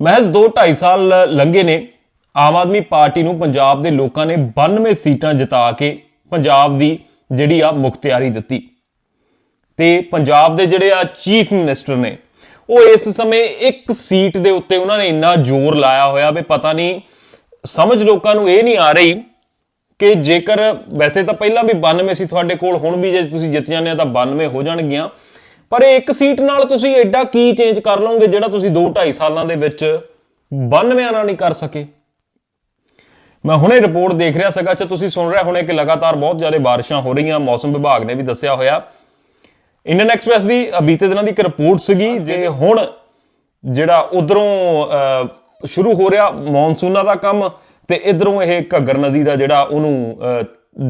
ਮਹਿਜ਼ 2.5 ਸਾਲ ਲੰਘੇ ਨੇ। ਆਮ ਆਦਮੀ ਪਾਰਟੀ ਨੂੰ ਪੰਜਾਬ ਦੇ ਲੋਕਾਂ ਨੇ 92 ਸੀਟਾਂ ਜਿਤਾ ਕੇ ਪੰਜਾਬ ਦੀ ਜਿਹੜੀ ਆ ਮੁਖਤਿਆਰੀ ਦਿੱਤੀ। ਤੇ ਪੰਜਾਬ ਦੇ ਜਿਹੜੇ ਆ ਚੀਫ ਮਿਨਿਸਟਰ ਨੇ, ਉਹ ਇਸ ਸਮੇਂ ਇੱਕ ਸੀਟ ਦੇ ਉੱਤੇ ਉਹਨਾਂ ਨੇ ਇੰਨਾ ਜ਼ੋਰ ਲਾਇਆ ਹੋਇਆ ਵੀ ਪਤਾ ਨਹੀਂ, ਸਮਝ ਲੋਕਾਂ ਨੂੰ ਇਹ ਨਹੀਂ ਆ ਰਹੀ ਕਿ ਜੇਕਰ ਵੈਸੇ ਤਾਂ ਪਹਿਲਾਂ ਵੀ 92 ਸੀ ਤੁਹਾਡੇ ਕੋਲ, ਹੁਣ ਵੀ ਜੇ ਤੁਸੀਂ ਜਿੱਤ ਜਾਂਦੇ ਆ ਤਾਂ 92 ਹੋ ਜਾਣਗੀਆਂ। ਪਰ ਇਹ ਇੱਕ ਸੀਟ ਨਾਲ ਤੁਸੀਂ ਐਡਾ ਕੀ ਚੇਂਜ ਕਰ ਲਓਗੇ ਜਿਹੜਾ ਤੁਸੀਂ 2 2.5 ਸਾਲਾਂ ਦੇ ਵਿੱਚ 92 ਨਾਲ ਨਹੀਂ ਕਰ ਸਕੇ? ਮੈਂ ਹੁਣੇ ਰਿਪੋਰਟ ਦੇਖ ਰਿਹਾ ਸੀਗਾ ਕਿ ਤੁਸੀਂ ਸੁਣ ਰਹੇ ਹੋਣੇ ਕਿ ਲਗਾਤਾਰ ਬਹੁਤ ਜ਼ਿਆਦਾ ਬਾਰਿਸ਼ਾਂ ਹੋ ਰਹੀਆਂ ਮੌਸਮ ਵਿਭਾਗ ਨੇ ਵੀ ਦੱਸਿਆ ਹੋਇਆ। ਇੰਡੀਅਨ ਐਕਸਪ੍ਰੈਸ ਦੀ ਬੀਤੇ ਦਿਨਾਂ ਦੀ ਇੱਕ ਰਿਪੋਰਟ ਸੀਗੀ ਜੇ ਹੁਣ ਜਿਹੜਾ ਉਧਰੋਂ ਸ਼ੁਰੂ ਹੋ ਰਿਹਾ ਮੌਨਸੂਨਾਂ ਦਾ ਕੰਮ ਤੇ ਇਧਰੋਂ ਇਹ ਘੱਗਰ ਨਦੀ ਦਾ ਜਿਹੜਾ ਉਹਨੂੰ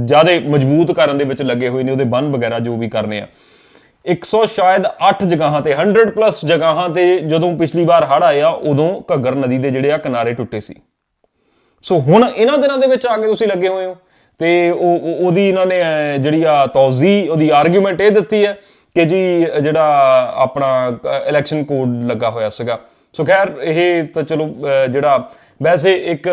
ਜ਼ਿਆਦਾ ਮਜ਼ਬੂਤ ਕਰਨ ਦੇ ਵਿੱਚ ਲੱਗੇ ਹੋਏ ਨੇ ਉਹਦੇ ਬੰਨ ਵਗੈਰਾ ਜੋ ਵੀ ਕਰਨੇ ਆ। 100 ਸ਼ਾਇਦ 8 ਜਗ੍ਹਾਵਾਂ ਤੇ 100 ਪਲੱਸ ਜਗ੍ਹਾਵਾਂ ਤੇ ਜਦੋਂ ਪਿਛਲੀ ਵਾਰ ਹੜ੍ਹ ਆਇਆ ਉਦੋਂ ਘੱਗਰ ਨਦੀ ਦੇ ਜਿਹੜੇ ਆ ਕਿਨਾਰੇ ਟੁੱਟੇ ਸੀ। ਸੋ ਹੁਣ ਇਹਨਾਂ ਦਿਨਾਂ ਦੇ ਵਿੱਚ ਆ ਕੇ ਤੁਸੀਂ ਲੱਗੇ ਹੋਏ ਹੋ। ਤੇ ਉਹ ਉਹਦੀ ਇਹਨਾਂ ਨੇ ਜਿਹੜੀ ਆ ਤੌਜ਼ੀ ਉਹਦੀ ਆਰਗੂਮੈਂਟ ਇਹ ਦਿੱਤੀ ਹੈ ਕਿ ਜੀ ਜਿਹੜਾ ਆਪਣਾ ਇਲੈਕਸ਼ਨ ਕੋਡ ਲੱਗਾ ਹੋਇਆ ਸੀਗਾ। ਸੋ ਖੈਰ ਇਹ ਤਾਂ ਚਲੋ ਅਹ, ਜਿਹੜਾ ਵੈਸੇ ਇੱਕ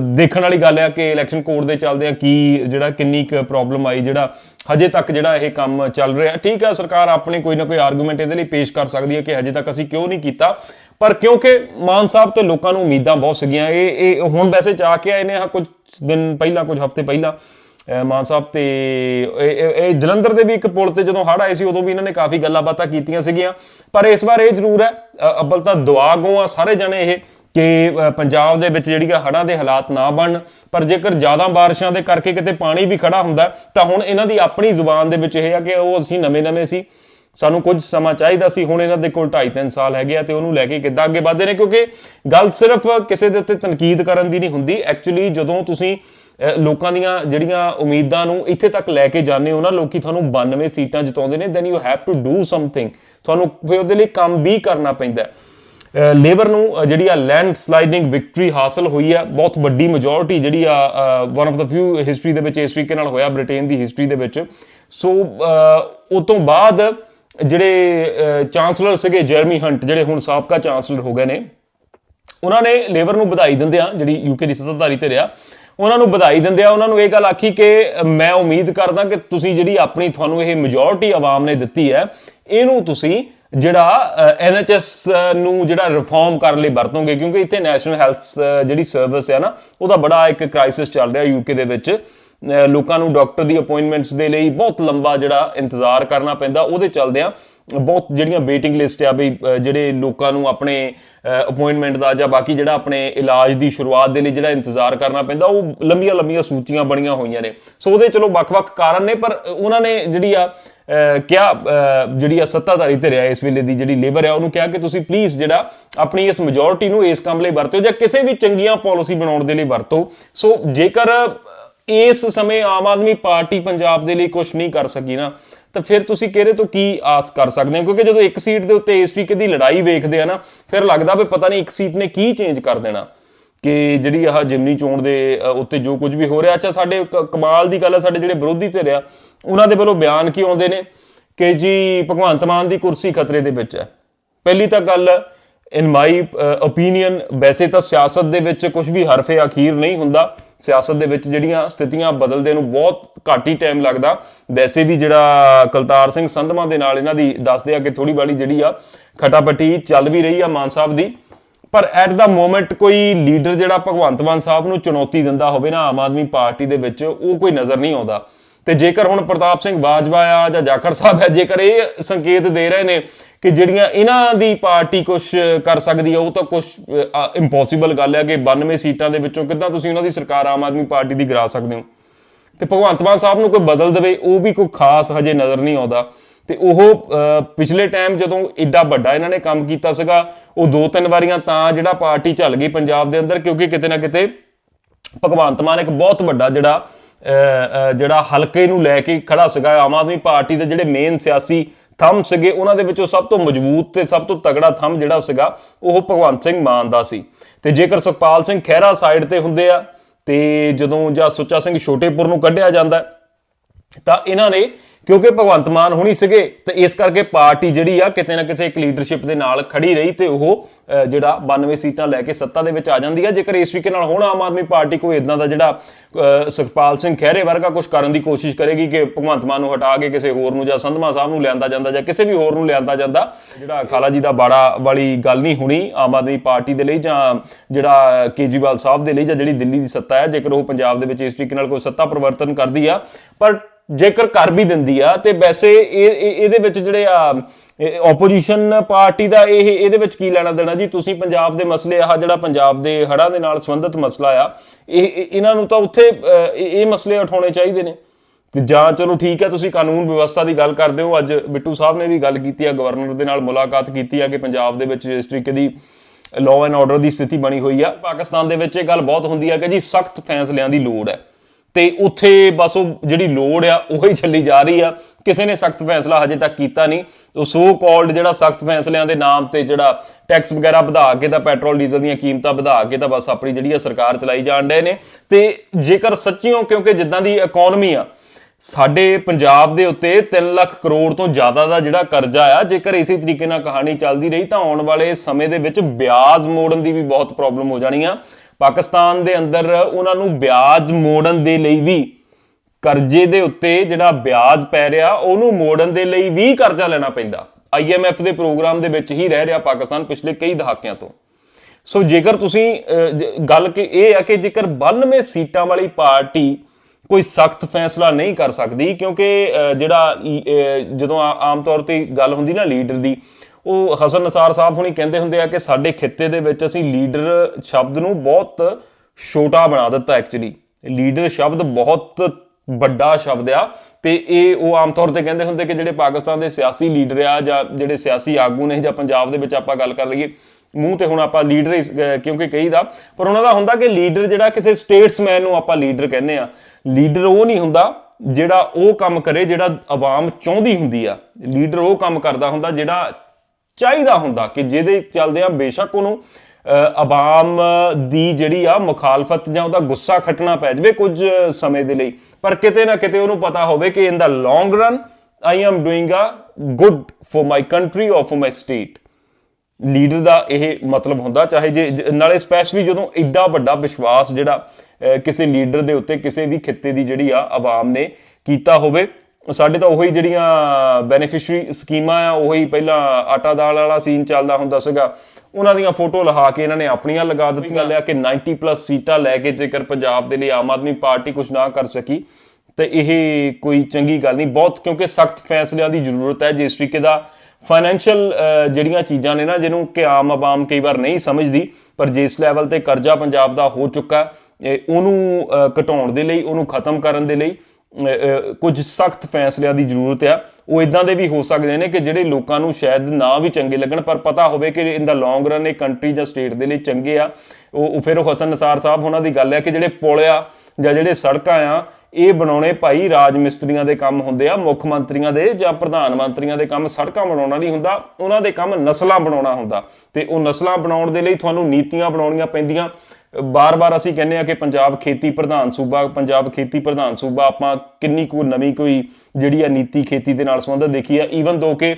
ਦੇਖਣ ਵਾਲੀ ਗੱਲ ਹੈ ਕਿ ਇਲੈਕਸ਼ਨ ਕੋਡ ਦੇ ਚੱਲਦੇ ਆ ਕੀ ਜਿਹੜਾ ਕਿੰਨੀ ਕੁ ਪ੍ਰੋਬਲਮ ਆਈ, ਜਿਹੜਾ ਹਜੇ ਤੱਕ ਜਿਹੜਾ ਇਹ ਕੰਮ ਚੱਲ ਰਿਹਾ। ਠੀਕ ਹੈ ਸਰਕਾਰ ਆਪਣੇ ਕੋਈ ਨਾ ਕੋਈ ਆਰਗੂਮੈਂਟ ਇਹਦੇ ਲਈ ਪੇਸ਼ ਕਰ ਸਕਦੀ ਹੈ ਕਿ ਹਜੇ ਤੱਕ ਅਸੀਂ ਕਿਉਂ ਨਹੀਂ ਕੀਤਾ। ਪਰ ਕਿਉਂਕਿ ਮਾਨ ਸਾਹਿਬ ਤੇ ਲੋਕਾਂ ਨੂੰ ਉਮੀਦਾਂ ਬਹੁਤ ਸੀਗੀਆਂ, ਇਹ ਇਹ ਹੁਣ ਵੈਸੇ ਜਾ ਕੇ ਆਏ ਨੇ ਆ ਕੁਝ ਦਿਨ ਪਹਿਲਾਂ, ਕੁਝ ਹਫ਼ਤੇ ਪਹਿਲਾਂ ਮਾਨ ਸਾਹਿਬ ਤੇ ਇਹ- ਜਲੰਧਰ ਦੇ ਵੀ ਇੱਕ ਪੁਲ ਤੇ ਜਦੋਂ ਹੜ੍ਹ ਆਏ ਸੀ, ਉਦੋਂ ਵੀ ਇਹਨਾਂ ਨੇ ਕਾਫੀ ਗੱਲਾਂ ਬਾਤਾਂ ਕੀਤੀਆਂ ਸੀਗੀਆਂ। ਪਰ ਇਸ ਵਾਰ ਇਹ ਜ਼ਰੂਰ ਹੈ, ਅ- ਤਾਂ ਦੁਆ ਗੋ ਆ ਸਾਰੇ ਜਣੇ ਇਹ ਕਿ ਪੰਜਾਬ ਦੇ ਵਿੱਚ ਜਿਹੜੀਆਂ ਹੜ੍ਹਾਂ ਦੇ ਹਾਲਾਤ ਨਾ ਬਣਨ, ਪਰ ਜੇਕਰ ਜ਼ਿਆਦਾ ਬਾਰਿਸ਼ਾਂ ਦੇ ਕਰਕੇ ਕਿਤੇ ਪਾਣੀ ਵੀ ਖੜਾ ਹੁੰਦਾ, ਤਾਂ ਹੁਣ ਇਹਨਾਂ ਦੀ ਆਪਣੀ ਜ਼ੁਬਾਨ ਦੇ ਵਿੱਚ ਇਹ ਆ ਕਿ ਉਹ ਅਸੀਂ ਨਵੇਂ-ਨਵੇਂ ਸੀ। ਸਾਨੂੰ ਕੁਝ ਸਮਾਂ ਚਾਹੀਦਾ ਸੀ, ਹੁਣ ਇਹਨਾਂ ਦੇ ਕੋਲ 2.5-3 ਸਾਲ ਹੈਗੇ ਆ ਤੇ ਉਹਨੂੰ ਲੈ ਕੇ ਕਿੱਦਾਂ ਅੱਗੇ ਵਧਦੇ ਨੇ, ਕਿਉਂਕਿ ਗੱਲ ਸਿਰਫ ਕਿਸੇ ਦੇ ਉੱਤੇ ਤਨਕੀਦ ਕਰਨ ਦੀ ਨਹੀਂ ਹੁੰਦੀ। ਐਕਚੁਅਲੀ ਜਦੋਂ ਤੁਸੀਂ ਲੋਕਾਂ ਦੀਆਂ ਜਿਹੜੀਆਂ ਉਮੀਦਾਂ ਨੂੰ ਇੱਥੇ ਤੱਕ ਲੈ ਕੇ ਜਾਂਦੇ ਹੋ ਨਾ, ਲੋਕੀ ਤੁਹਾਨੂੰ 92 ਸੀਟਾਂ ਜਿਤਾਉਂਦੇ ਨੇ then you have to do something ਤੁਹਾਨੂੰ ਫਿਰ ਉਹਦੇ ਲਈ ਕੰਮ ਵੀ ਕਰਨਾ ਪੈਂਦਾ। ਹੈ ਲੇਬਰ ਨੂੰ ਜਿਹੜੀ ਆ ਲੈਂਡ ਸਲਾਈਡਿੰਗ ਵਿਕਟਰੀ ਹਾਸਲ ਹੋਈ ਆ, ਬਹੁਤ ਵੱਡੀ ਮੈਜੋਰਿਟੀ ਜਿਹੜੀ ਆ one of the few history ਦੇ ਵਿੱਚ ਇਸ ਤਰੀਕੇ ਨਾਲ ਹੋਇਆ, ਬ੍ਰਿਟੇਨ ਦੀ ਹਿਸਟਰੀ ਦੇ ਵਿੱਚ। ਸੋ ਉਸ ਤੋਂ ਬਾਅਦ ਜਿਹੜੇ ਚਾਂਸਲਰ ਸੀਗੇ, ਜਰਮੀ ਹੰਟ, ਜਿਹੜੇ ਹੁਣ ਸਾਬਕਾ ਚਾਂਸਲਰ ਹੋ ਗਏ ਨੇ, ਉਹਨਾਂ ਨੇ ਲੇਬਰ ਨੂੰ ਵਧਾਈ ਦਿੰਦੇ ਆ ਜਿਹੜੀ ਯੂਕੇ ਦੀ ਸੱਤਾਧਾਰੀ ਤੇ ਰਿਹਾ, ਉਹਨਾਂ ਨੂੰ ਵਧਾਈ ਦਿੰਦੇ ਆ ਉਹਨਾਂ ਨੂੰ ਇਹ ਗੱਲ ਆਖੀ ਕਿ, ਮੈਂ ਉਮੀਦ ਕਰਦਾ ਕਿ ਤੁਸੀਂ ਜਿਹੜੀ ਆਪਣੀ ਤੁਹਾਨੂੰ ਇਹ ਮੈਜੋਰਿਟੀ ਆਵਾਮ ਨੇ ਦਿੱਤੀ ਹੈ, ਇਹਨੂੰ ਤੁਸੀਂ ਜਿਹੜਾ ਐਨਐਚਐਸ ਨੂੰ ਜਿਹੜਾ ਰਿਫਾਰਮ ਕਰਨ ਲਈ ਵਰਤੋਂਗੇ, ਕਿਉਂਕਿ ਇੱਥੇ ਨੈਸ਼ਨਲ ਹੈਲਥ ਜਿਹੜੀ ਸਰਵਿਸ ਹੈ ਨਾ, ਉਹਦਾ ਬੜਾ ਇੱਕ ਕ੍ਰਾਈਸਿਸ ਚੱਲ ਰਿਹਾ ਯੂਕੇ ਦੇ ਵਿੱਚ। ਲੋਕਾਂ ਨੂੰ ਡਾਕਟਰ ਦੀ ਅਪਾਇੰਟਮੈਂਟਸ ਦੇ ਲਈ ਬਹੁਤ ਲੰਬਾ ਜਿਹੜਾ ਇੰਤਜ਼ਾਰ ਕਰਨਾ ਪੈਂਦਾ, ਉਹਦੇ ਚੱਲਦੇ ਆ ਬਹੁਤ ਜਿਹੜੀਆਂ ਵੇਟਿੰਗ ਲਿਸਟ ਆ ਬਈ ਜਿਹੜੇ ਲੋਕਾਂ ਨੂੰ ਆਪਣੇ ਅਪਾਇੰਟਮੈਂਟ ਦਾ ਜਾਂ ਬਾਕੀ ਜਿਹੜਾ ਆਪਣੇ ਇਲਾਜ ਦੀ ਸ਼ੁਰੂਆਤ ਦੇ ਲਈ ਜਿਹੜਾ ਇੰਤਜ਼ਾਰ ਕਰਨਾ ਪੈਂਦਾ, ਉਹ ਲੰਬੀਆਂ ਲੰਬੀਆਂ ਸੂਚੀਆਂ ਬਣੀਆਂ ਹੋਈਆਂ ਨੇ। ਸੋ ਉਹਦੇ ਚਲੋ ਵੱਖ-ਵੱਖ ਕਾਰਨ ਨੇ, ਪਰ ਉਹਨਾਂ ਨੇ ਜਿਹੜੀ ਆ ਕਿਹਾ ਜਿਹੜੀ ਆ ਸੱਤਾਧਾਰੀ ਤੇ ਰਿਹਾ ਇਸ ਵੇਲੇ ਦੀ ਜਿਹੜੀ ਲੇਬਰ ਆ, ਉਹਨੂੰ ਕਿਹਾ ਕਿ ਤੁਸੀਂ ਪਲੀਜ਼ ਜਿਹੜਾ ਆਪਣੀ ਇਸ ਮੈਜੋਰਿਟੀ ਨੂੰ ਇਸ ਕੰਮ ਲਈ ਵਰਤੋ ਜਾਂ ਕਿਸੇ ਵੀ ਚੰਗੀਆਂ ਪਾਲਿਸੀ ਬਣਾਉਣ ਦੇ ਲਈ ਵਰਤੋ। ਸੋ ਜੇਕਰ ਇਸ ਸਮੇਂ ਆਮ ਆਦਮੀ ਪਾਰਟੀ ਪੰਜਾਬ ਦੇ ਲਈ ਕੁਝ ਨਹੀਂ ਕਰ ਸਕੀ ਨਾ ਤਾਂ ਫਿਰ ਤੁਸੀਂ ਕਿਹਦੇ ਤੋਂ ਕੀ ਆਸ ਕਰ ਸਕਦੇ ਹੋ? ਕਿਉਂਕਿ ਜਦੋਂ ਇੱਕ ਸੀਟ ਦੇ ਉੱਤੇ ਇਸ ਤਰੀਕੇ ਦੀ ਲੜਾਈ ਵੇਖਦੇ ਆ ਨਾ, ਫਿਰ ਲੱਗਦਾ ਵੀ ਪਤਾ ਨਹੀਂ ਇੱਕ ਸੀਟ ਨੇ ਕੀ ਚੇਂਜ ਕਰ ਦੇਣਾ। ਕਿ ਜਿਹੜੀ ਆਹ ਜਿਮਨੀ ਚੋਣ ਦੇ ਉੱਤੇ ਜੋ ਕੁਝ ਵੀ ਹੋ ਰਿਹਾ। ਅੱਛਾ, ਸਾਡੇ ਕ- ਕਮਾਲ ਦੀ ਗੱਲ ਹੈ ਸਾਡੇ ਜਿਹੜੇ ਵਿਰੋਧੀ ਧਿਰ ਆ, ਉਹਨਾਂ ਦੇ ਵੱਲੋਂ ਬਿਆਨ ਕੀ ਆਉਂਦੇ ਨੇ? ਕਿ ਜੀ ਭਗਵੰਤ ਮਾਨ ਦੀ ਕੁਰਸੀ ਖਤਰੇ ਦੇ ਵਿੱਚ ਹੈ। ਪਹਿਲੀ ਤਾਂ ਗੱਲ ਇਨ ਮਾਈ ਓਪੀਨੀਅਨ ਵੈਸੇ ਤਾਂ ਸਿਆਸਤ ਦੇ ਵਿੱਚ ਕੁਝ ਵੀ ਹਰਫੇ ਅਖੀਰ ਨਹੀਂ ਹੁੰਦਾ। ਸਿਆਸਤ ਦੇ ਵਿੱਚ ਜਿਹੜੀਆਂ ਸਥਿਤੀਆਂ ਬਦਲਦੇ ਨੂੰ ਬਹੁਤ ਘੱਟ ਹੀ ਟਾਈਮ ਲੱਗਦਾ। ਵੈਸੇ ਵੀ ਜਿਹੜਾ ਕਲਤਾਰ ਸਿੰਘ ਸੰਧਮਾ ਦੇ ਨਾਲ ਇਹਨਾਂ ਦੀ ਦੱਸਦੇ ਆ ਕਿ ਥੋੜੀ ਬਾਲੀ ਜਿਹੜੀ ਆ, ਖਟਾਪਟੀ ਚੱਲ ਵੀ ਰਹੀ ਆ ਮਾਨ ਸਾਹਿਬ ਦੀ। ਪਰ ਐਟ ਦਾ ਮੋਮੈਂਟ ਕੋਈ ਲੀਡਰ ਜਿਹੜਾ ਭਗਵੰਤ ਮਾਨ ਸਾਹਿਬ ਨੂੰ ਚੁਣੌਤੀ ਦਿੰਦਾ ਹੋਵੇ ਨਾ, ਆਮ ਆਦਮੀ ਪਾਰਟੀ ਦੇ ਵਿੱਚ, ਉਹ ਕੋਈ ਨਜ਼ਰ ਨਹੀਂ ਆਉਂਦਾ। ਤੇ ਜੇਕਰ ਹੁਣ ਪ੍ਰਤਾਪ ਸਿੰਘ ਬਾਜਵਾ ਆ ਜਾਂ ਜਾਖੜ ਸਾਹਿਬ ਹੈ ਜੇਕਰ ਇਹ ਸੰਕੇਤ ਦੇ ਰਹੇ ਨੇ ਕਿ ਜਿਹੜੀਆਂ ਇਹਨਾਂ ਦੀ ਪਾਰਟੀ ਕੁਝ ਕਰ ਸਕਦੀ ਹੈ ਉਹ ਤਾਂ ਕੁਝ ਇੰਪੋਸੀਬਲ ਗੱਲ ਹੈ ਕਿ 92 ਸੀਟਾਂ ਦੇ ਵਿੱਚੋਂ ਕਿੱਦਾਂ ਤੁਸੀਂ ਉਹਨਾਂ ਦੀ ਸਰਕਾਰ ਆਮ ਆਦਮੀ ਪਾਰਟੀ ਦੀ ਗਿਰਾ ਸਕਦੇ ਹੋ। ਤੇ ਭਗਵੰਤ ਮਾਨ ਸਾਹਿਬ ਨੂੰ ਕੋਈ ਬਦਲ ਦੇਵੇ, ਉਹ ਵੀ ਕੋਈ ਖਾਸ ਹਜੇ ਨਜ਼ਰ ਨਹੀਂ ਆਉਂਦਾ। ਤੇ ਉਹ ਪਿਛਲੇ ਟਾਈਮ ਜਦੋਂ ਏਡਾ ਵੱਡਾ ਇਹਨਾਂ ਨੇ ਕੰਮ ਕੀਤਾ ਸੀਗਾ, ਉਹ ਦੋ ਤਿੰਨ ਵਾਰੀਆਂ ਤਾਂ ਜਿਹੜਾ ਪਾਰਟੀ ਝੱਲ ਗਈ ਪੰਜਾਬ ਦੇ ਅੰਦਰ, ਕਿਉਂਕਿ ਕਿਤੇ ਨਾ ਕਿਤੇ ਭਗਵੰਤ ਮਾਨ ਇੱਕ ਬਹੁਤ ਵੱਡਾ ਜਿਹੜਾ ਜਿਹੜਾ ਹਲਕੇ ਨੂੰ ਲੈ ਕੇ ਖੜਾ ਸੀਗਾ, ਆਮ ਆਦਮੀ ਪਾਰਟੀ ਦੇ ਜਿਹੜੇ ਮੇਨ ਸਿਆਸੀ ਥੰਮ ਸੀਗੇ, ਉਹਨਾਂ ਦੇ ਵਿੱਚੋਂ ਸਭ ਤੋਂ ਮਜ਼ਬੂਤ ਤੇ ਸਭ ਤੋਂ ਤਗੜਾ ਥੰਮ ਜਿਹੜਾ ਸੀਗਾ, ਉਹ ਭਗਵੰਤ ਸਿੰਘ ਮਾਨ ਦਾ ਸੀ। ਤੇ ਜੇਕਰ ਸੁਖਪਾਲ ਸਿੰਘ ਖਹਿਰਾ ਸਾਈਡ ਤੇ ਹੁੰਦੇ ਆ, ਤੇ ਜਦੋਂ ਜਾਂ ਸੁੱਚਾ ਸਿੰਘ ਛੋਟੇਪੁਰ ਨੂੰ ਕੱਢਿਆ ਜਾਂਦਾ, ਤਾਂ ਇਹਨਾਂ ਨੇ ਕਿਉਂਕਿ ਭਗਵੰਤ ਮਾਨ ਹੁਣੀ ਸੀਗੇ ਤੇ ਇਸ ਕਰਕੇ ਪਾਰਟੀ ਜਿਹੜੀ ਆ ਕਿਤੇ ਨਾ ਕਿਸੇ ਇੱਕ ਲੀਡਰਸ਼ਿਪ ਦੇ ਨਾਲ ਖੜੀ ਰਹੀ ਤੇ ਉਹ ਜਿਹੜਾ 92 ਸੀਟਾਂ ਲੈ ਕੇ ਸੱਤਾ ਦੇ ਵਿੱਚ ਆ ਜਾਂਦੀ ਆ। ਜੇਕਰ ਇਸ ਤਰੀਕੇ ਨਾਲ ਹੁਣ ਆਮ ਆਦਮੀ ਪਾਰਟੀ ਕੋਈ ਇਦਾਂ ਦਾ ਜਿਹੜਾ ਸੁਖਪਾਲ ਸਿੰਘ ਖਹਿਰੇ ਵਰਗਾ ਕੁਝ ਕਰਨ ਦੀ ਕੋਸ਼ਿਸ਼ ਕਰੇਗੀ ਕਿ ਭਗਵੰਤ ਮਾਨ ਨੂੰ ਹਟਾ ਕੇ ਕਿਸੇ ਹੋਰ ਨੂੰ ਜਾਂ ਸੰਧਮਾ ਸਾਹਿਬ ਨੂੰ ਲਿਆਂਦਾ ਜਾਂਦਾ ਜਾਂ ਕਿਸੇ ਵੀ ਹੋਰ ਨੂੰ ਲਿਆਂਦਾ ਜਾਂਦਾ, ਜਿਹੜਾ ਖਾਲਾ ਜੀ ਦਾ ਬਾੜਾ ਵਾਲੀ ਗੱਲ ਨਹੀਂ ਹੋਣੀ ਆਮ ਆਦਮੀ ਪਾਰਟੀ ਦੇ ਲਈ ਜਾਂ ਜਿਹੜਾ ਕੇਜਰੀਵਾਲ ਸਾਹਿਬ ਦੇ ਲਈ ਜਾਂ ਜਿਹੜੀ ਦਿੱਲੀ ਦੀ ਸੱਤਾ ਹੈ, ਜੇਕਰ ਉਹ ਪੰਜਾਬ ਦੇ ਵਿੱਚ ਇਸ ਤਰੀਕੇ ਨਾਲ ਕੋਈ ਸੱਤਾ ਪਰਿਵਰਤਨ ਕਰਦੀ ਆ। ਪਰ ਜੇਕਰ ਕਰ ਵੀ ਦਿੰਦੀ ਆ, ਤੇ ਵੈਸੇ ਇਹ, ਇਹ- ਇਹਦੇ ਵਿੱਚ ਜਿਹੜੇ ਆ ਆਪੋਜੀਸ਼ਨ ਪਾਰਟੀ ਦਾ ਇਹ, ਇਹਦੇ ਵਿੱਚ ਕੀ ਲੈਣਾ ਦੇਣਾ ਜੀ? ਤੁਸੀਂ ਪੰਜਾਬ ਦੇ ਮਸਲੇ, ਆਹ ਜਿਹੜਾ ਪੰਜਾਬ ਦੇ ਹੜ੍ਹਾਂ ਦੇ ਨਾਲ ਸੰਬੰਧਿਤ ਮਸਲਾ ਆ, ਇਹ ਇਹਨਾਂ ਨੂੰ ਤਾਂ ਉੱਥੇ ਇਹ ਇਹ ਮਸਲੇ ਉਠਾਉਣੇ ਚਾਹੀਦੇ ਨੇ। ਤੇ ਜਾਂ ਚਲੋ ਠੀਕ ਹੈ ਤੁਸੀਂ ਕਾਨੂੰਨ ਵਿਵਸਥਾ ਦੀ ਗੱਲ ਕਰਦੇ ਹੋ। ਅੱਜ ਬਿੱਟੂ ਸਾਹਿਬ ਨੇ ਵੀ ਗੱਲ ਕੀਤੀ ਆ, ਗਵਰਨਰ ਦੇ ਨਾਲ ਮੁਲਾਕਾਤ ਕੀਤੀ ਆ ਕਿ ਪੰਜਾਬ ਦੇ ਵਿੱਚ ਇਸ ਤਰੀਕੇ ਦੀ ਲਾਅ ਐਂਡ ਆਰਡਰ ਦੀ ਸਥਿਤੀ ਬਣੀ ਹੋਈ ਆ। ਪਾਕਿਸਤਾਨ ਦੇ ਵਿੱਚ ਇਹ ਗੱਲ ਬਹੁਤ ਹੁੰਦੀ ਆ ਕਿ ਜੀ ਸਖਤ ਫੈਸਲਿਆਂ ਦੀ ਲੋੜ ਹੈ। ਤੇ ਉੱਥੇ ਬਸ ਉਹ ਜਿਹੜੀ ਲੋੜ ਆ, ਉਹੀ ਚੱਲੀ ਜਾ ਰਹੀ ਆ। ਕਿਸੇ ਨੇ ਸਖਤ ਫੈਸਲਾ ਹਜੇ ਤੱਕ ਕੀਤਾ ਨਹੀਂ। ਉਹ ਸੋ ਕਾਲਡ ਜਿਹੜਾ ਸਖਤ ਫੈਸਲਿਆਂ ਦੇ ਨਾਮ ਤੇ ਜਿਹੜਾ ਟੈਕਸ ਵਗੈਰਾ ਵਧਾ ਕੇ ਤਾਂ ਪੈਟਰੋਲ ਡੀਜ਼ਲ ਦੀਆਂ ਕੀਮਤਾਂ ਵਧਾ ਕੇ ਤਾਂ ਬਸ ਆਪਣੀ ਜਿਹੜੀ ਆ ਸਰਕਾਰ ਚਲਾਈ ਜਾਣ ਡਏ ਨੇ। ਤੇ ਜੇਕਰ ਸੱਚੀਓ, ਕਿਉਂਕਿ ਜਿੱਦਾਂ ਦੀ ਇਕਨੋਮੀ ਆ, ਸਾਡੇ ਪੰਜਾਬ ਦੇ ਉੱਤੇ 3 ਲੱਖ ਕਰੋੜ ਤੋਂ ਜ਼ਿਆਦਾ ਦਾ ਜਿਹੜਾ ਕਰਜ਼ਾ ਆ, ਜੇਕਰ ਇਸੇ ਤਰੀਕੇ ਨਾਲ ਕਹਾਣੀ ਚੱਲਦੀ ਰਹੀ ਤਾਂ ਆਉਣ ਵਾਲੇ ਸਮੇਂ ਦੇ ਵਿੱਚ ਵਿਆਜ ਮੋੜਨ ਦੀ ਵੀ ਬਹੁਤ ਪ੍ਰੋਬਲਮ ਹੋ ਜਾਣੀ ਆ। ਪਾਕਿਸਤਾਨ ਦੇ ਅੰਦਰ ਉਹਨਾਂ ਨੂੰ ਵਿਆਜ ਮੋੜਨ ਦੇ ਲਈ ਵੀ ਕਰਜ਼ੇ ਦੇ ਉੱਤੇ ਜਿਹੜਾ ਵਿਆਜ ਪੈ ਰਿਹਾ, ਉਹਨੂੰ ਮੋੜਨ ਦੇ ਲਈ ਵੀ ਕਰਜ਼ਾ ਲੈਣਾ ਪੈਂਦਾ। IMF ਦੇ ਪ੍ਰੋਗਰਾਮ ਦੇ ਵਿੱਚ ਹੀ ਰਹਿ ਰਿਹਾ ਪਾਕਿਸਤਾਨ ਪਿਛਲੇ ਕਈ ਦਹਾਕਿਆਂ ਤੋਂ। ਸੋ ਜੇਕਰ ਤੁਸੀਂ ਗੱਲ ਕਿ, ਇਹ ਆ ਕਿ ਜੇਕਰ 92 ਸੀਟਾਂ ਵਾਲੀ ਪਾਰਟੀ ਕੋਈ ਸਖਤ ਫੈਸਲਾ ਨਹੀਂ ਕਰ ਸਕਦੀ, ਕਿਉਂਕਿ ਜਿਹੜਾ ਜਦੋਂ ਆ- ਆਮ ਤੌਰ ਤੇ ਗੱਲ ਹੁੰਦੀ ਨਾ ਲੀਡਰ ਦੀ ਉਹ ਹਸਨ ਨਸਾਰ ਸਾਹਿਬ ਹੁਣੀ ਕਹਿੰਦੇ ਹੁੰਦੇ ਆ ਕਿ ਸਾਡੇ ਖਿੱਤੇ ਦੇ ਵਿੱਚ ਅਸੀਂ ਲੀਡਰ ਸ਼ਬਦ ਨੂੰ ਬਹੁਤ ਛੋਟਾ ਬਣਾ ਦਿੱਤਾ ਐਕਚੁਅਲੀ ਲੀਡਰ ਸ਼ਬਦ ਬਹੁਤ ਵੱਡਾ ਸ਼ਬਦ ਆ ਤੇ ਇਹ ਉਹ ਆਮ ਤੌਰ ਤੇ ਕਹਿੰਦੇ ਹੁੰਦੇ ਕਿ ਜਿਹੜੇ ਪਾਕਿਸਤਾਨ ਦੇ ਸਿਆਸੀ ਲੀਡਰ ਆ ਜਾਂ ਜਿਹੜੇ ਸਿਆਸੀ ਆਗੂ ਨੇ ਜਾਂ ਪੰਜਾਬ ਦੇ ਵਿੱਚ ਆਪਾਂ ਗੱਲ ਕਰ ਲਈਏ, ਮੂੰਹ ਤੇ ਹੁਣ ਆਪਾਂ ਲੀਡਰ ਹੀ ਕਿਉਂਕਿ ਕਹੀਦਾ, ਪਰ ਉਹਨਾਂ ਦਾ ਹੁੰਦਾ ਕਿ ਲੀਡਰ ਜਿਹੜਾ ਕਿਸੇ ਸਟੇਟਸਮੈਨ ਨੂੰ ਆਪਾਂ ਲੀਡਰ ਕਹਿੰਦੇ ਆ। ਲੀਡਰ ਉਹ ਨਹੀਂ ਹੁੰਦਾ ਜਿਹੜਾ ਉਹ ਕੰਮ ਕਰੇ, ਜਿਹੜਾ ਆਵਾਮ ਚਾਹੁੰਦੀ ਹੁੰਦੀ ਆ। ਲੀਡਰ ਉਹ ਕੰਮ ਕਰਦਾ ਹੁੰਦਾ ਜਿਹੜਾ ਚਾਹੀਦਾ ਹੁੰਦਾ ਕਿ ਜਿਹਦੇ ਚੱਲਦੇ ਆ ਬੇਸ਼ੱਕ ਉਹਨੂੰ ਆਵਾਮ ਦੀ ਜਿਹੜੀ ਆ ਮੁਖਾਲਫਤ ਜਾਂ ਉਹਦਾ ਗੁੱਸਾ ਖਟਣਾ ਪੈ ਜਵੇ ਕੁਝ ਸਮੇਂ ਦੇ ਲਈ। ਪਰ ਕਿਤੇ ਨਾ ਕਿਤੇ ਉਹਨੂੰ ਪਤਾ ਹੋਵੇ ਕਿ in the long run I am doing a good for my country or for my state leader ਦਾ ਇਹ ਮਤਲਬ ਹੁੰਦਾ, ਚਾਹੇ ਜੇ ਨਾਲੇ ਸਪੈਸ਼ਲੀ ਜਦੋਂ ਐਡਾ ਵੱਡਾ ਵਿਸ਼ਵਾਸ ਜਿਹੜਾ ਕਿਸੇ ਲੀਡਰ ਦੇ ਉੱਤੇ, ਕਿਸੇ ਵੀ ਖਿੱਤੇ ਦੀ ਜਿਹੜੀ ਆ ਆਵਾਮ ਨੇ ਕੀਤਾ ਹੋਵੇ ਸਾਡੇ ਤਾਂ ਉਹੀ ਜਿਹੜੀਆਂ ਬੈਨੀਫੀਸ਼ਰੀ ਸਕੀਮਾਂ ਆ, ਉਹੀ ਪਹਿਲਾਂ ਆਟਾ ਦਾਲ ਵਾਲਾ ਸੀਨ ਚੱਲਦਾ ਹੁੰਦਾ ਸੀਗਾ। ਉਹਨਾਂ ਦੀਆਂ ਫੋਟੋ ਲਹਾ ਕੇ ਇਹਨਾਂ ਨੇ ਆਪਣੀਆਂ ਲਗਾ ਦਿੱਤੀਆਂ, ਲਿਆ ਕਿ 90 ਪਲੱਸ ਸੀਟਾਂ ਲੈ ਕੇ ਜੇਕਰ ਪੰਜਾਬ ਦੇ ਲਈ ਆਮ ਆਦਮੀ ਪਾਰਟੀ ਕੁਝ ਨਾ ਕਰ ਸਕੀ, ਤੇ ਇਹ ਕੋਈ ਚੰਗੀ ਗੱਲ ਨਹੀਂ। ਬਹੁਤ ਕਿਉਂਕਿ ਸਖਤ ਫੈਸਲਿਆਂ ਦੀ ਜ਼ਰੂਰਤ ਹੈ, ਜਿਸ ਤਰੀਕੇ ਦਾ ਫਾਈਨੈਂਸ਼ੀਅਲ ਜਿਹੜੀਆਂ ਚੀਜ਼ਾਂ ਨੇ ਨਾ, ਜਿਹਨੂੰ ਕਿ ਆਮ ਆਵਾਮ ਕਈ ਵਾਰ ਨਹੀਂ ਸਮਝਦੀ, ਪਰ ਜਿਸ ਲੈਵਲ ਤੇ ਕਰਜ਼ਾ ਪੰਜਾਬ ਦਾ ਹੋ ਚੁੱਕਾ, ਇਹ ਉਹਨੂੰ ਘਟਾਉਣ ਦੇ ਲਈ, ਉਹਨੂੰ ਖਤਮ ਕਰਨ ਦੇ ਲਈ ਕੁਝ ਸਖਤ ਫੈਸਲਿਆਂ ਦੀ ਜ਼ਰੂਰਤ ਆ। ਉਹ ਇਦਾਂ ਦੇ ਵੀ ਹੋ ਸਕਦੇ ਨੇ ਕਿ ਜਿਹੜੇ ਲੋਕਾਂ ਨੂੰ ਸ਼ਾਇਦ ਨਾ ਵੀ ਚੰਗੇ ਲੱਗਣ, ਪਰ ਪਤਾ ਹੋਵੇ ਕਿ ਇਨ ਦਾ ਲੌਂਗ ਰਨ ਇਹ ਕੰਟਰੀ ਜਾਂ ਸਟੇਟ ਦੇ ਲਈ ਚੰਗੇ ਆ। ਉਹ ਫਿਰ ਉਹ ਹਸਨ ਨਸਾਰ ਸਾਹਿਬ ਉਹਨਾਂ ਦੀ ਗੱਲ ਹੈ ਕਿ ਜਿਹੜੇ ਪੁਲ ਆ ਜਾਂ ਜਿਹੜੇ ਸੜਕਾਂ ਆ ਇਹ ਬਣਾਉਣੇ ਭਾਈ ਰਾਜ ਮਿਸਤਰੀਆਂ ਦੇ ਕੰਮ ਹੁੰਦੇ ਆ, ਮੁੱਖ ਮੰਤਰੀਆਂ ਦੇ ਜਾਂ ਪ੍ਰਧਾਨ ਮੰਤਰੀਆਂ ਦੇ ਕੰਮ ਸੜਕਾਂ ਬਣਾਉਣਾ ਨਹੀਂ ਹੁੰਦਾ, ਉਹਨਾਂ ਦੇ ਕੰਮ ਨਸਲਾਂ ਬਣਾਉਣਾ ਹੁੰਦਾ। ਤੇ ਉਹ ਨਸਲਾਂ ਬਣਾਉਣ ਦੇ ਲਈ ਤੁਹਾਨੂੰ ਨੀਤੀਆਂ ਬਣਾਉਣੀਆਂ ਪੈਂਦੀਆਂ। ਬਾਰ-ਬਾਰ ਅਸੀਂ ਕਹਿੰਦੇ ਆ ਕਿ ਪੰਜਾਬ ਖੇਤੀ ਪ੍ਰਧਾਨ ਸੂਬਾ, ਪੰਜਾਬ ਖੇਤੀ ਪ੍ਰਧਾਨ ਸੂਬਾ, ਆਪਾਂ ਕਿੰਨੀ ਕੁ ਨਵੀਂ ਕੋਈ ਜਿਹੜੀ ਆ ਨੀਤੀ ਖੇਤੀ ਦੇ ਨਾਲ ਸੰਬੰਧਿਤ ਦੇਖੀ ਆ ਈਵਨ ਦੋ ਕਿ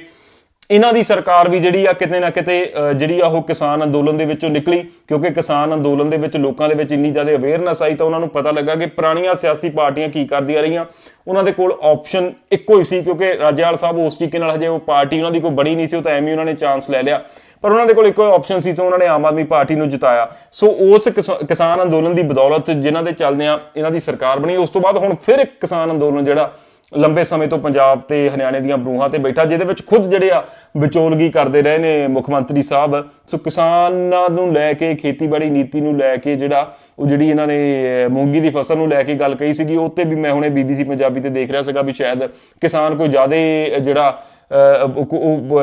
ਇਹਨਾਂ ਦੀ ਸਰਕਾਰ ਵੀ ਜਿਹੜੀ ਆ ਕਿਤੇ ਨਾ ਕਿਤੇ ਜਿਹੜੀ ਆ ਉਹ ਕਿਸਾਨ ਅੰਦੋਲਨ ਦੇ ਵਿੱਚੋਂ ਨਿਕਲੀ, ਕਿਉਂਕਿ ਕਿਸਾਨ ਅੰਦੋਲਨ ਦੇ ਵਿੱਚ ਲੋਕਾਂ ਦੇ ਵਿੱਚ ਇੰਨੀ ਜ਼ਿਆਦਾ ਅਵੇਅਰਨੈਸ ਆਈ ਤਾਂ ਉਹਨਾਂ ਨੂੰ ਪਤਾ ਲੱਗਾ ਕਿ ਪੁਰਾਣੀਆਂ ਸਿਆਸੀ ਪਾਰਟੀਆਂ ਕੀ ਕਰਦੀਆਂ ਰਹੀਆਂ। ਉਹਨਾਂ ਦੇ ਕੋਲ ਆਪਸ਼ਨ ਇੱਕੋ ਹੀ ਸੀ, ਕਿਉਂਕਿ ਰਾਜੇਵਾਲ ਸਾਹਿਬ ਉਸ ਤਰੀਕੇ ਨਾਲ ਹਜੇ ਉਹ ਪਾਰਟੀ ਉਹਨਾਂ ਦੀ ਕੋਈ ਬਣੀ ਨਹੀਂ ਸੀ, ਉਹ ਤਾਂ ਐਵੇਂ ਹੀ ਉਹਨਾਂ ਨੇ ਚਾਂਸ ਲੈ ਲਿਆ। ਪਰ ਉਹਨਾਂ ਦੇ ਕੋਲ ਇੱਕੋ ਆਪਸ਼ਨ ਸੀ, ਤਾਂ ਉਹਨਾਂ ਨੇ ਆਮ ਆਦਮੀ ਪਾਰਟੀ ਨੂੰ ਜਿਤਾਇਆ। ਸੋ ਉਸ ਕਿਸਾ- ਕਿਸਾਨ ਅੰਦੋਲਨ ਦੀ ਬਦੌਲਤ ਜਿਨ੍ਹਾਂ ਦੇ ਚੱਲਦਿਆਂ ਇਹਨਾਂ ਦੀ ਸਰਕਾਰ ਬਣੀ, ਉਸ ਤੋਂ ਬਾਅਦ ਹੁਣ ਫਿਰ ਇੱਕ ਕਿਸਾਨ ਅੰਦੋਲਨ ਜਿਹੜਾ ਲੰਬੇ ਸਮੇਂ ਤੋਂ ਪੰਜਾਬ ਤੇ ਹਰਿਆਣੇ ਦੀਆਂ ਬਰੂਹਾਂ ਤੇ ਬੈਠਾ, ਜਿਹਦੇ ਵਿੱਚ ਖੁਦ ਜਿਹੜੇ ਆ ਵਿਚੋਲਗੀ ਕਰਦੇ ਰਹੇ ਨੇ ਮੁੱਖ ਮੰਤਰੀ ਸਾਹਿਬ। ਸੋ ਕਿਸਾਨਾਂ ਨੂੰ ਲੈ ਕੇ, ਖੇਤੀਬਾੜੀ ਨੀਤੀ ਨੂੰ ਲੈ ਕੇ ਜਿਹੜਾ ਉਹ ਜਿਹੜੀ ਇਹਨਾਂ ਨੇ ਮੂੰਗੀ ਦੀ ਫਸਲ ਨੂੰ ਲੈ ਕੇ ਗੱਲ ਕਹੀ ਸੀਗੀ, ਉਹ ਤੇ ਵੀ ਮੈਂ ਹੁਣੇ ਬੀਬੀਸੀ ਪੰਜਾਬੀ ਤੇ ਦੇਖ ਰਿਹਾ ਸੀਗਾ ਵੀ ਸ਼ਾਇਦ ਕਿਸਾਨ ਕੋਈ ਜ਼ਿਆਦਾ ਜਿਹੜਾ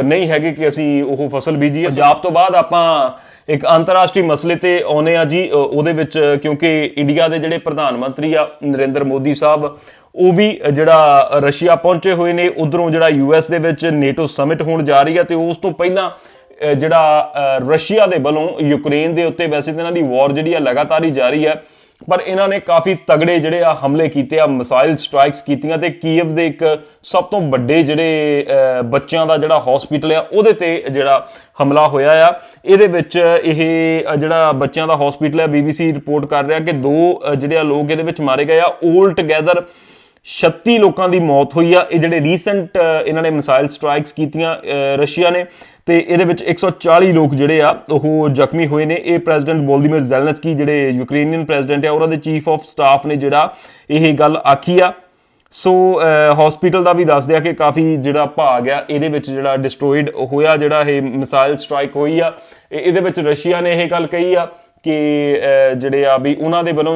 ਨਹੀਂ ਹੈਗੇ ਕਿ ਅਸੀਂ ਉਹ ਫਸਲ ਬੀਜੀਏ। ਪੰਜਾਬ ਤੋਂ ਬਾਅਦ ਆਪਾਂ ਇੱਕ ਅੰਤਰਰਾਸ਼ਟਰੀ ਮਸਲੇ ਤੇ ਆਉਨੇ ਆ ਜੀ ਉਹਦੇ ਵਿੱਚ ਕਿਉਂਕਿ ਇੰਡੀਆ ਦੇ ਜਿਹੜੇ ਪ੍ਰਧਾਨ ਮੰਤਰੀ ਆ ਨਰਿੰਦਰ ਮੋਦੀ ਸਾਹਿਬ ਉਹ ਵੀ ਜਿਹੜਾ ਰਸ਼ੀਆ ਪਹੁੰਚੇ ਹੋਏ ਨੇ ਉਧਰੋਂ ਜਿਹੜਾ ਯੂਐਸ ਦੇ ਵਿੱਚ ਨੇਟੋ ਸਮਿਟ ਹੋਣ ਜਾ ਰਹੀ ਆ ਤੇ ਉਸ ਤੋਂ ਪਹਿਲਾਂ ਜਿਹੜਾ ਰਸ਼ੀਆ ਦੇ ਵੱਲੋਂ ਯੂਕਰੇਨ ਦੇ ਉੱਤੇ ਵੈਸੇ ਤਾਂ ਇਹਨਾਂ ਦੀ ਵਾਰ ਜਿਹੜੀ ਆ ਲਗਾਤਾਰ ਹੀ ਜਾਰੀ ਹੈ ਪਰ ਇਹਨਾਂ ਨੇ ਕਾਫੀ ਤਗੜੇ ਜਿਹੜੇ ਆ ਹਮਲੇ ਕੀਤੇ ਆ, ਮਿਸਾਈਲ ਸਟ੍ਰਾਈਕਸ ਕੀਤੀਆਂ ਤੇ ਕੀਵ ਦੇ ਇੱਕ ਸਭ ਤੋਂ ਵੱਡੇ ਜਿਹੜੇ ਬੱਚਿਆਂ ਦਾ ਜਿਹੜਾ ਹਸਪੀਟਲ ਆ, ਉਹਦੇ ਤੇ ਜਿਹੜਾ ਹਮਲਾ ਹੋਇਆ ਆ। ਇਹਦੇ ਵਿੱਚ ਇਹ ਜਿਹੜਾ ਬੱਚਿਆਂ ਦਾ ਹਸਪੀਟਲ ਆ ਬੀਬੀਸੀ ਰਿਪੋਰਟ ਕਰ ਰਿਹਾ ਕਿ ਦੋ ਜਿਹੜੇ ਆ ਲੋਕ ਇਹਦੇ ਵਿੱਚ ਮਾਰੇ ਗਏ ਆ। 올 ਟੁਗੇਦਰ 36 ਲੋਕਾਂ ਦੀ ਮੌਤ ਹੋਈ ਆ। ਇਹ ਜਿਹੜੇ ਰੀਸੈਂਟ ਇਹਨਾਂ ਨੇ ਮਿਸਾਈਲ ਸਟ੍ਰਾਈਕਸ ਕੀਤੀਆਂ ਰਸ਼ੀਆ ਨੇ। ਤੇ ਇਹਦੇ ਵਿੱਚ 140 ਲੋਕ ਜਿਹੜੇ ਆ, ਉਹ ਜ਼ਖਮੀ ਹੋਏ ਨੇ। ਇਹ ਪ੍ਰੈਜ਼ੀਡੈਂਟ ਵੋਲਦੀਮੀਰ ਜ਼ੈਲੈਂਸਕੀ, ਜਿਹੜੇ ਯੂਕਰੇਨੀਅਨ ਪ੍ਰੈਜ਼ੀਡੈਂਟ ਆ, ਉਹਨਾਂ ਦੇ ਚੀਫ ਆਫ ਸਟਾਫ ਨੇ ਜਿਹੜਾ ਇਹ ਗੱਲ ਆਖੀ ਆ। ਸੋ ਹਸਪੀਟਲ ਦਾ ਵੀ ਦੱਸ ਦਿਆ ਕਿ ਕਾਫੀ ਜਿਹੜਾ ਭਾਗ ਆ, ਇਹਦੇ ਵਿੱਚ ਜਿਹੜਾ ਡਿਸਟਰੋਇਡ ਹੋਇਆ, ਜਿਹੜਾ ਇਹ ਮਿਸਾਈਲ ਸਟ੍ਰਾਈਕ ਹੋਈ ਆ। ਇਹ- ਇਹਦੇ ਵਿੱਚ ਰਸ਼ੀਆ ਨੇ ਇਹ ਗੱਲ ਕਹੀ ਆ। ਕਿ ਜਿਹੜੇ ਆ ਵੀ ਉਹਨਾਂ ਦੇ ਵੱਲੋਂ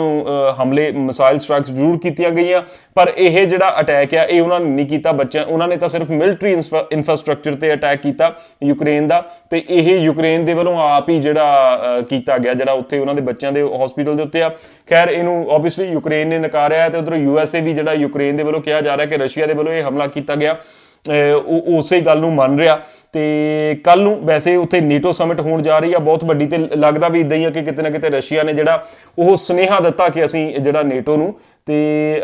ਹਮਲੇ, ਮਿਸਾਈਲ ਸਟ੍ਰਾਈਕਸ ਜ਼ਰੂਰ ਕੀਤੀਆਂ ਗਈਆਂ। ਪਰ ਇਹ ਜਿਹੜਾ ਅਟੈਕ ਆ, ਇਹ ਉਹਨਾਂ ਨੇ ਨਹੀਂ ਕੀਤਾ। ਬੱਚਿਆਂ, ਉਹਨਾਂ ਨੇ ਤਾਂ ਸਿਰਫ ਮਿਲਟਰੀ ਇਨਫਰਾਸਟ੍ਰਕਚਰ ਤੇ ਅਟੈਕ ਕੀਤਾ, ਯੂਕਰੇਨ ਦਾ। ਤੇ ਇਹ ਯੂਕਰੇਨ ਦੇ ਵੱਲੋਂ ਆਪ ਹੀ ਜਿਹੜਾ ਕੀਤਾ ਗਿਆ, ਜਿਹੜਾ ਉੱਥੇ ਉਹਨਾਂ ਦੇ ਬੱਚਿਆਂ ਦੇ ਹਸਪੀਟਲ ਦੇ ਉੱਤੇ ਆ। ਖੈਰ, ਇਹਨੂੰ ਆਬਵੀਅਸਲੀ ਯੂਕਰੇਨ ਨੇ ਨਕਾਰਿਆ ਤੇ ਉਧਰ ਯੂਐਸਏ ਵੀ ਜਿਹੜਾ ਯੂਕਰੇਨ ਦੇ ਵੱਲੋਂ ਕਿਹਾ ਜਾ ਰਿਹਾ ਕਿ ਰਸ਼ੀਆ ਦੇ ਵੱਲੋਂ ਇਹ ਹਮਲਾ ਕੀਤਾ ਗਿਆ। ਉਸੇ ਗੱਲ ਨੂੰ ਮੰਨ ਰਿਹਾ ਤੇ ਕੱਲ ਨੂੰ ਵੈਸੇ ਉੱਥੇ ਨੇਟੋ ਸਮਿਟ ਹੋਣ ਜਾ ਰਹੀ ਆ, ਬਹੁਤ ਵੱਡੀ ਤੇ ਲੱਗਦਾ ਵੀ ਇਦਾਂ ਹੀ ਆ ਕਿ ਕਿਤੇ ਨਾ ਕਿਤੇ ਰਸ਼ੀਆ ਨੇ ਜਿਹੜਾ ਉਹ ਸੁਨੇਹਾ ਦਿੱਤਾ ਕਿ ਅਸੀਂ ਜਿਹੜਾ ਨੇਟੋ ਨੂੰ ਤੇ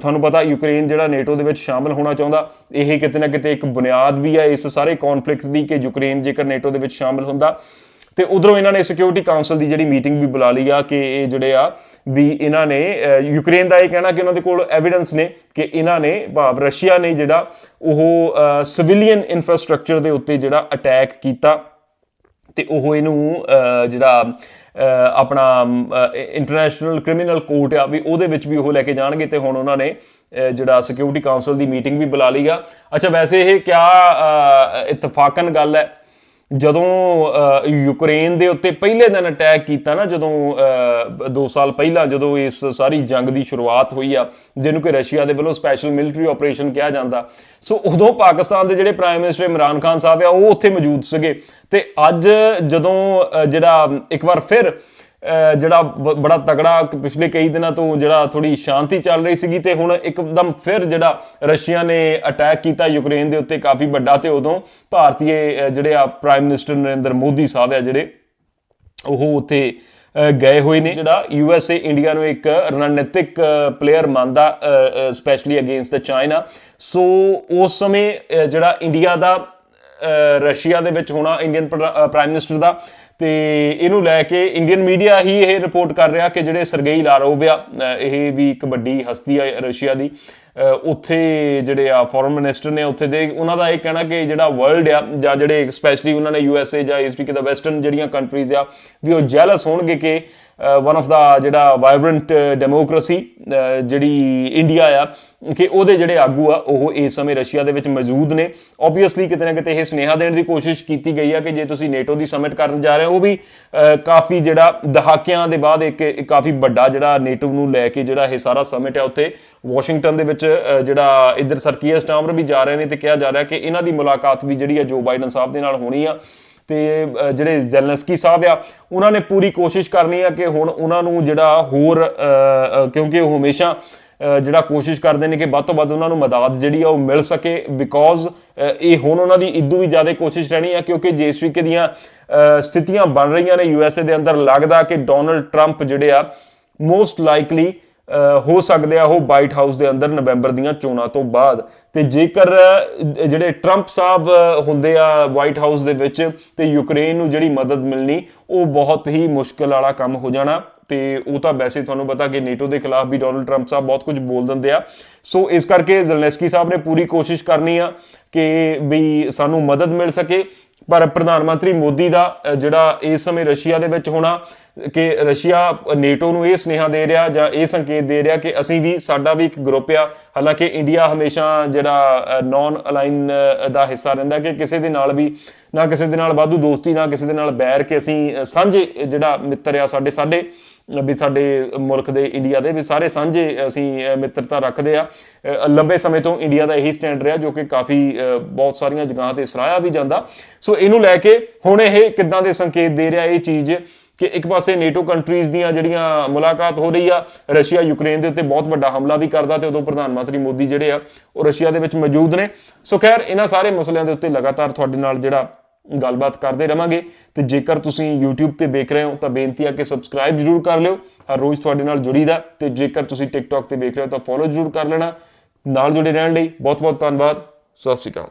ਤੁਹਾਨੂੰ ਪਤਾ ਯੂਕਰੇਨ ਜਿਹੜਾ ਨੇਟੋ ਦੇ ਵਿੱਚ ਸ਼ਾਮਲ ਹੋਣਾ ਚਾਹੁੰਦਾ, ਇਹ ਕਿਤੇ ਨਾ ਕਿਤੇ ਇੱਕ ਬੁਨਿਆਦ ਵੀ ਹੈ ਇਸ ਸਾਰੇ ਕਨਫਲਿਕਟ ਦੀ ਕਿ ਯੂਕਰੇਨ ਜੇਕਰ ਨੇਟੋ ਦੇ ਵਿੱਚ ਸ਼ਾਮਲ ਹੁੰਦਾ। ਤੇ ਉਧਰੋਂ ਇਹਨਾਂ ਨੇ ਸਿਕਿਉਰਿਟੀ ਕਾਉਂਸਲ ਦੀ ਜਿਹੜੀ ਮੀਟਿੰਗ ਵੀ ਬੁਲਾ ਲਈ ਆ ਕਿ ਇਹ ਜਿਹੜੇ ਆ ਵੀ ਇਹਨਾਂ ਨੇ ਯੂਕਰੇਨ ਦਾ ਇਹ ਕਹਿਣਾ ਕਿ ਉਹਨਾਂ ਦੇ ਕੋਲ ਐਵੀਡੈਂਸ ਨੇ ਕਿ ਇਹਨਾਂ ਨੇ, ਭਾਵ ਰਸ਼ੀਆ ਨੇ ਜਿਹੜਾ ਉਹ ਸਿਵਿਲੀਅਨ ਇਨਫਰਾਸਟ੍ਰਕਚਰ ਦੇ ਉੱਤੇ ਜਿਹੜਾ ਅਟੈਕ ਕੀਤਾ ਤੇ ਉਹ ਇਹਨੂੰ ਜਿਹੜਾ ਆਪਣਾ ਇੰਟਰਨੈਸ਼ਨਲ ਕ੍ਰਿਮੀਨਲ ਕੋਰਟ ਆ, ਵੀ ਉਹਦੇ ਵਿੱਚ ਵੀ ਉਹ ਲੈ ਕੇ ਜਾਣਗੇ ਤੇ ਹੁਣ ਉਹਨਾਂ ਨੇ ਜਿਹੜਾ ਸਿਕਿਉਰਿਟੀ ਕਾਉਂਸਲ ਦੀ ਮੀਟਿੰਗ ਵੀ ਬੁਲਾ ਲਈ ਆ। ਅੱਛਾ, ਵੈਸੇ ਇਹ ਕਿਆ ਇਤਫਾਕਨ ਗੱਲ ਹੈ? ਜਦੋਂ ਯੂਕਰੇਨ ਦੇ ਉੱਤੇ ਪਹਿਲੇ ਦਿਨ ਅਟੈਕ ਕੀਤਾ ਨਾ, ਜਦੋਂ 2 ਸਾਲ ਪਹਿਲਾਂ ਜਦੋਂ ਇਸ ਸਾਰੀ ਜੰਗ ਦੀ ਸ਼ੁਰੂਆਤ ਹੋਈ ਆ, ਜਿਹਨੂੰ ਕਿ ਰਸ਼ੀਆ ਦੇ ਵੱਲੋਂ ਸਪੈਸ਼ਲ ਮਿਲਟਰੀ ਆਪਰੇਸ਼ਨ ਕਿਹਾ ਜਾਂਦਾ। ਸੋ ਉਦੋਂ ਪਾਕਿਸਤਾਨ ਦੇ ਜਿਹੜੇ ਪ੍ਰਾਈਮ ਮਿਨਿਸਟਰ ਇਮਰਾਨ ਖਾਨ ਸਾਹਿਬ ਆ, ਉਹ ਉੱਥੇ ਮੌਜੂਦ ਸੀਗੇ। ਤੇ ਅੱਜ ਜਦੋਂ ਜਿਹੜਾ ਇੱਕ ਵਾਰ ਫਿਰ ਜਿਹੜਾ ਬ- ਬੜਾ ਤਗੜਾ ਪਿਛਲੇ ਕਈ ਦਿਨਾਂ ਤੋਂ ਜਿਹੜਾ ਥੋੜੀ ਸ਼ਾਂਤੀ ਚੱਲ ਰਹੀ ਸੀਗੀ ਤੇ ਹੁਣ ਇੱਕਦਮ ਫਿਰ ਜਿਹੜਾ ਰਸ਼ੀਆ ਨੇ ਅਟੈਕ ਕੀਤਾ ਯੂਕਰੇਨ ਦੇ ਉੱਤੇ ਕਾਫੀ ਵੱਡਾ ਤੇ ਉਦੋਂ ਭਾਰਤੀ ਜਿਹੜੇ ਆ ਪ੍ਰਾਈਮ ਮਿਨਿਸਟਰ ਨਰਿੰਦਰ ਮੋਦੀ ਸਾਹਿਬ ਆ ਜਿਹੜੇ, ਉਹ ਉੱਥੇ ਗਏ ਹੋਏ ਨੇ। ਜਿਹੜਾ ਯੂ ਐਸ ਏ ਇੰਡੀਆ ਨੂੰ ਇੱਕ ਰਣਨੀਤਿਕ ਪਲੇਅਰ ਮੰਨਦਾ specially against the China so ਉਸ ਸਮੇਂ ਜਿਹੜਾ ਇੰਡੀਆ ਦਾ ਰਸ਼ੀਆ ਦੇ ਵਿੱਚ ਹੋਣਾ ਇੰਡੀਅਨ ਪ੍ਰਾਈਮ ਮਿਨਿਸਟਰ ਦਾ ਤੇ ਇਹਨੂੰ ਲੈ ਕੇ ਇੰਡੀਅਨ ਮੀਡੀਆ ਹੀ ਇਹ ਰਿਪੋਰਟ ਕਰ ਰਿਹਾ ਕਿ ਜਿਹੜੇ ਸਰਗੇਈ ਲਾਰੋਵ ਆ ਅਹ, ਇਹ ਵੀ ਇੱਕ ਵੱਡੀ ਹਸਤੀ ਆ ਰਸ਼ੀਆ ਦੀ। ਉੱਥੇ ਜਿਹੜੇ ਆ ਫੋਰਨ ਮਿਨਿਸਟਰ ਨੇ ਉੱਥੇ ਦੇ, ਉਹਨਾਂ ਦਾ ਇਹ ਕਹਿਣਾ ਕਿ ਜਿਹੜਾ ਵਰਲਡ ਆ, ਜਾਂ ਜਿਹੜੇ ਸਪੈਸ਼ਲੀ ਉਹਨਾਂ ਨੇ ਯੂ ਐਸ ਏ ਜਾਂ ਏਸਟੀ ਦਾ ਵੈਸਟਰਨ ਜਿਹੜੀਆਂ ਕੰਟਰੀਜ਼ ਆ, ਵੀ ਉਹ ਜੈਲਸ ਹੋਣਗੇ ਕਿ ਵਨ ਆਫ ਦਾ ਜਿਹੜਾ ਵਾਈਬ੍ਰੈਂਟ ਡੈਮੋਕ੍ਰੇਸੀ ਜਿਹੜੀ ਇੰਡੀਆ ਆ, ਕਿ ਉਹਦੇ ਜਿਹੜੇ ਆਗੂ ਆ, ਉਹ ਇਸ ਸਮੇਂ ਰਸ਼ੀਆ ਦੇ ਵਿੱਚ ਮੌਜੂਦ ਨੇ। ਆਬਵੀਅਸਲੀ ਕਿਤੇ ਨਾ ਕਿਤੇ ਇਹ ਸੁਨੇਹਾ ਦੇਣ ਦੀ ਕੋਸ਼ਿਸ਼ ਕੀਤੀ ਗਈ ਆ ਕਿ ਜੇ ਤੁਸੀਂ ਨੇਟੋ ਦੀ ਸਮਿਟ ਕਰਨ ਜਾ ਰਹੇ ਹੋ, ਉਹ ਵੀ ਕਾਫੀ ਜਿਹੜਾ ਦਹਾਕਿਆਂ ਦੇ ਬਾਅਦ ਇੱਕ ਕਾਫੀ ਵੱਡਾ ਜਿਹੜਾ ਨੇਟੋ ਨੂੰ ਲੈ ਕੇ ਜਿਹੜਾ ਇਹ ਸਾਰਾ ਸਮਿਟ ਆ ਉੱਥੇ ਵਾਸ਼ਿੰਗਟਨ ਦੇ ਵਿੱਚ ਅਹ, ਜਿਹੜਾ ਇੱਧਰ ਸਰਕੀਆ ਸਟਾਮਰ ਵੀ ਜਾ ਰਹੇ ਨੇ ਤੇ ਕਿਹਾ ਜਾ ਰਿਹਾ ਕਿ ਇਹਨਾਂ ਦੀ ਮੁਲਾਕਾਤ ਵੀ ਜਿਹੜੀ ਆ ਜੋ ਬਾਈਡਨ ਸਾਹਿਬ ਦੇ ਨਾਲ ਹੋਣੀ ਆ। ਤੇ ਜਿਹੜੇ ਜ਼ੈਲੈਂਸਕੀ ਸਾਹਿਬ ਆ ਉਹਨਾਂ ਨੇ ਪੂਰੀ ਕੋਸ਼ਿਸ਼ ਕਰਨੀ ਆ ਕਿ ਹੁਣ ਉਹਨਾਂ ਨੂੰ ਜਿਹੜਾ ਹੋਰ ਕਿਉਂਕਿ ਉਹ ਹਮੇਸ਼ਾ ਜਿਹੜਾ ਕੋਸ਼ਿਸ਼ ਕਰਦੇ ਨੇ ਕਿ ਵੱਧ ਤੋਂ ਵੱਧ ਉਹਨਾਂ ਨੂੰ ਮਦਦ ਜਿਹੜੀ ਆ ਉਹ ਮਿਲ ਸਕੇ ਬਿਕੋਜ਼ ਇਹ ਹੁਣ ਉਹਨਾਂ ਦੀ ਇਦੋਂ ਵੀ ਜ਼ਿਆਦਾ ਕੋਸ਼ਿਸ਼ ਰਹਿਣੀ ਆ ਕਿਉਂਕਿ ਜਿਸ ਤਰੀਕੇ ਦੀਆਂ ਸਥਿਤੀਆਂ ਬਣ ਰਹੀਆਂ ਨੇ ਯੂਐਸਏ ਦੇ ਅੰਦਰ ਲੱਗਦਾ ਕਿ ਡੋਨਲਡ ਟਰੰਪ ਜਿਹੜੇ ਆ ਮੋਸਟ ਲਾਈਕਲੀ ਹੋ ਸਕਦੇ ਆ ਉਹ ਵਾਈਟ ਹਾਊਸ ਦੇ ਅੰਦਰ ਨਵੰਬਰ ਦੀਆਂ ਚੋਣਾਂ ਤੋਂ ਬਾਅਦ। ਤੇ ਜੇਕਰ ਜਿਹੜੇ ਟਰੰਪ ਸਾਹਿਬ ਹੁੰਦੇ ਆ ਵਾਈਟ ਹਾਊਸ ਦੇ ਵਿੱਚ ਤੇ ਯੂਕਰੇਨ ਨੂੰ ਜਿਹੜੀ ਮਦਦ ਮਿਲਣੀ, ਉਹ ਬਹੁਤ ਹੀ ਮੁਸ਼ਕਲ ਵਾਲਾ ਕੰਮ ਹੋ ਜਾਣਾ। ਤੇ ਉਹ ਤਾਂ ਵੈਸੇ ਤੁਹਾਨੂੰ ਪਤਾ ਕਿ ਨੇਟੋ ਦੇ ਖਿਲਾਫ ਵੀ ਡੋਨਲਡ ਟਰੰਪ ਸਾਹਿਬ ਬਹੁਤ ਕੁਝ ਬੋਲ ਦਿੰਦੇ ਆ। ਸੋ ਇਸ ਕਰਕੇ ਜ਼ੈਲੈਂਸਕੀ ਸਾਹਿਬ ਨੇ ਪੂਰੀ ਕੋਸ਼ਿਸ਼ ਕਰਨੀ ਆ ਕਿ ਵੀ ਸਾਨੂੰ ਮਦਦ ਮਿਲ ਸਕੇ। ਪਰ ਪ੍ਰਧਾਨ ਮੰਤਰੀ ਮੋਦੀ ਦਾ ਜਿਹੜਾ ਇਸ ਸਮੇਂ ਰਸ਼ੀਆ ਦੇ ਵਿੱਚ ਹੋਣਾ, ਕਿ ਰਸ਼ੀਆ ਨੇਟੋ ਨੂੰ ਇਹ ਸੁਨੇਹਾ ਦੇ ਰਿਹਾ ਜਾਂ ਇਹ ਸੰਕੇਤ ਦੇ ਰਿਹਾ ਕਿ ਅਸੀਂ ਵੀ, ਸਾਡਾ ਵੀ ਇੱਕ ਗਰੁੱਪ ਆ। ਹਾਲਾਂਕਿ ਇੰਡੀਆ ਹਮੇਸ਼ਾ ਜਿਹੜਾ ਨਾਨ ਅਲਾਈਨ ਦਾ ਹਿੱਸਾ ਰਹਿੰਦਾ ਕਿ ਕਿਸੇ ਦੇ ਨਾਲ ਵੀ ਨਾ ਕਿਸੇ ਦੇ ਨਾਲ ਵਾਧੂ ਦੋਸਤੀ, ਨਾ ਕਿਸੇ ਦੇ ਨਾਲ ਬੈਰ ਕਿ ਅਸੀਂ ਸਾਂਝੇ ਜਿਹੜਾ ਮਿੱਤਰ ਆ ਸਾਡੇ ਸਾਡੇ ਵੀ ਸਾਡੇ ਮੁਲਕ ਦੇ ਇੰਡੀਆ ਦੇ, ਵੀ ਸਾਰੇ ਸਾਂਝੇ ਅਸੀਂ ਮਿੱਤਰਤਾ ਰੱਖਦੇ ਆ। ਲੰਬੇ ਸਮੇਂ ਤੋਂ ਇੰਡੀਆ ਦਾ ਇਹੀ ਸਟੈਂਡ ਰਿਹਾ, ਜੋ ਕਿ ਕਾਫੀ ਬਹੁਤ ਸਾਰੀਆਂ ਜਗ੍ਹਾ ਤੇ ਸਰਾਇਆ ਵੀ ਜਾਂਦਾ। ਸੋ ਇਹਨੂੰ ਲੈ ਕੇ ਹੁਣ ਇਹ ਕਿੱਦਾਂ ਦੇ ਸੰਕੇਤ ਦੇ ਰਿਹਾ ਇਹ ਚੀਜ਼ ਕਿ ਇੱਕ ਪਾਸੇ ਨੇਟੋ ਕੰਟਰੀਜ਼ ਦੀਆਂ ਜਿਹੜੀਆਂ ਮੁਲਾਕਾਤ ਹੋ ਰਹੀ ਆ, ਰਸ਼ੀਆ, ਯੂਕਰੇਨ ਦੇ ਉੱਤੇ ਬਹੁਤ ਵੱਡਾ ਹਮਲਾ ਵੀ ਕਰਦਾ ਤੇ ਉਦੋਂ ਪ੍ਰਧਾਨ ਮੰਤਰੀ ਮੋਦੀ ਜਿਹੜੇ ਆ, ਉਹ ਰਸ਼ੀਆ ਦੇ ਵਿੱਚ ਮੌਜੂਦ ਨੇ। ਸੋ ਖੈਰ, ਇਹਨਾਂ ਸਾਰੇ ਮਸਲਿਆਂ ਦੇ ਉੱਤੇ ਲਗਾਤਾਰ ਤੁਹਾਡੇ ਨਾਲ ਜਿਹੜਾ ਗੱਲਬਾਤ ਕਰਦੇ ਰਵਾਂਗੇ। ਤੇ ਜੇਕਰ ਤੁਸੀਂ YouTube ਤੇ ਵੇਖ ਰਹੇ ਹੋ, ਤਾਂ ਬੇਨਤੀ ਆ ਕਿ ਸਬਸਕ੍ਰਾਈਬ ਜਰੂਰ ਕਰ ਲਿਓ। ਹਰ ਰੋਜ਼ ਤੁਹਾਡੇ ਨਾਲ ਜੁੜੀਦਾ। ਤੇ ਜੇਕਰ ਤੁਸੀਂ TikTok ਤੇ ਵੇਖ ਰਹੇ ਹੋ, ਤਾਂ ਫੋਲੋ ਜਰੂਰ ਕਰ ਲੈਣਾ। ਨਾਲ ਜੁੜੇ ਰਹਿਣ ਲਈ ਬਹੁਤ ਬਹੁਤ ਧੰਨਵਾਦ। ਸਤਿ ਸ਼੍ਰੀ ਅਕਾਲ।